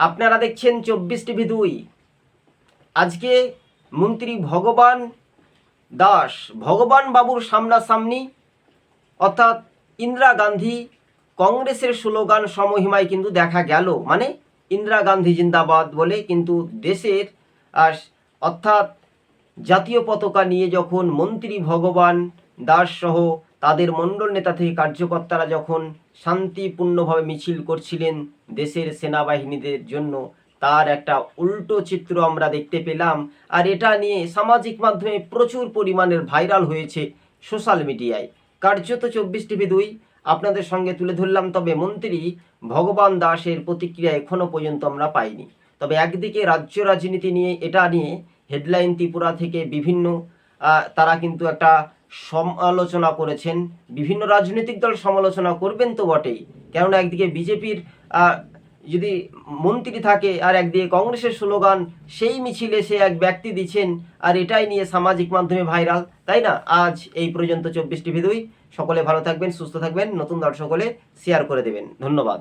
আপনারা দেখছেন চব্বিশ টিভি দুই। আজকে মন্ত্রী ভগবান দাস, ভগবান বাবুর সামনাসামনি, অর্থাৎ ইন্দিরা গান্ধী কংগ্রেসের স্লোগান সমহিমায় কিন্তু দেখা গেল। মানে ইন্দিরা গান্ধী জিন্দাবাদ বলে কিন্তু দেশের, আর অর্থাৎ জাতীয় পতাকা নিয়ে যখন মন্ত্রী ভগবান দাস সহ তাদের মণ্ডল নেতা থেকে কার্যকর্তারা যখন শান্তিপূর্ণভাবে মিছিল করছিলেন দেশের সেনাবাহিনীদের জন্য, তার একটা উল্টো চিত্র আমরা দেখতে পেলাম। আর এটা নিয়ে সামাজিক মাধ্যমে প্রচুর পরিমাণের ভাইরাল হয়েছে সোশ্যাল মিডিয়ায়। কার্যত চব্বিশ টিভি দুই আপনাদের সঙ্গে তুলে ধরলাম, তবে মন্ত্রী ভগবান দাসের প্রতিক্রিয়া এখনও পর্যন্ত আমরা পাইনি। তবে একদিকে রাজ্য রাজনীতি নিয়ে, এটা নিয়ে হেডলাইন ত্রিপুরা থেকে বিভিন্ন তারা কিন্তু একটা সমালোচনা করেছেন। বিভিন্ন রাজনৈতিক দল সমালোচনা করবেন তো বটেই। কেননা একদিকে বিজেপির যদি মন্ত্রী থাকে আর একদিকে কংগ্রেসের স্লোগান, সেই মিছিলে সে এক ব্যক্তি দিচ্ছেন, আর এটাই নিয়ে সামাজিক মাধ্যমে ভাইরাল, তাই না? আজ এই পর্যন্ত চব্বিশ টিভি দুই। সকলে ভালো থাকবেন, সুস্থ থাকবেন। নতুন দর্শক হলে শেয়ার করে দেবেন। ধন্যবাদ।